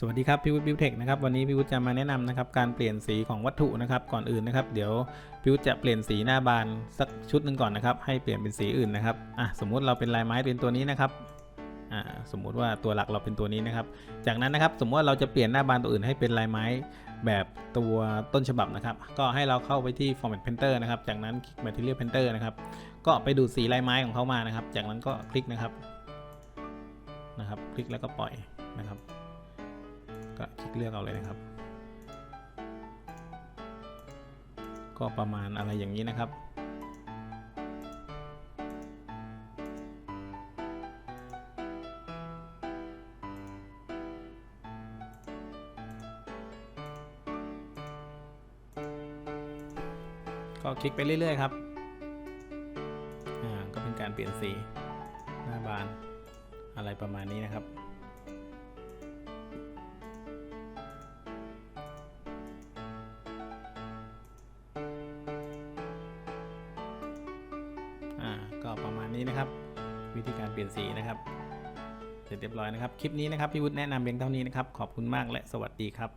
สวัสดีครับพี่วุฒิบิวเทคนะครับวันนี้พี่วุฒิจะมาแนะนำนะครับการเปลี่ยนสีของวัตถุนะครับก่อนอื่นนะครับ เดี๋ยวพี่วุฒิจะเปลี่ยนสีหน้าบานสักชุดหนึ่งก่อนนะครับ ให้เปลี่ยนเป็นสีอื่นนะครับอะสมมุติเราเป็นลายไม้เป็นตัวนี้นะครับอ่าสมมุติว่าตัวหลักเราเป็นตัวนี้นะครับ จากนั้นนะครับสมมติว่าเราจะเปลี่ยนหน้าบานตัวอื่นให้เป็นลายไม้แบบตัวต้นฉบับนะครับ ก็ให้เราเข้าไปที่ format painter นะครับ จากนั้นคลิก material painter นะครับ ก็ไปดูดสีลายไม้ของเขามานะครับ จากนั้นก็คลิกนะครับนะครับ คลิกแล้วก็ปล่อยนะครับ ก็คลิกเลือกเอาเลยนะครับ ก็ประมาณอะไรอย่างนี้นะครับ ก็คลิกไปเรื่อยๆครับอ่าก็เป็นการเปลี่ยนสีหน้าบานอะไรประมาณนี้นะครับ ก็ประมาณนี้นะครับ วิธีการเปลี่ยนสีนะครับเสร็จเรียบร้อยนะครับ คลิปนี้นะครับพี่วุฒิแนะนำเพียงเท่านี้นะครับ ขอบคุณมากและสวัสดีครับ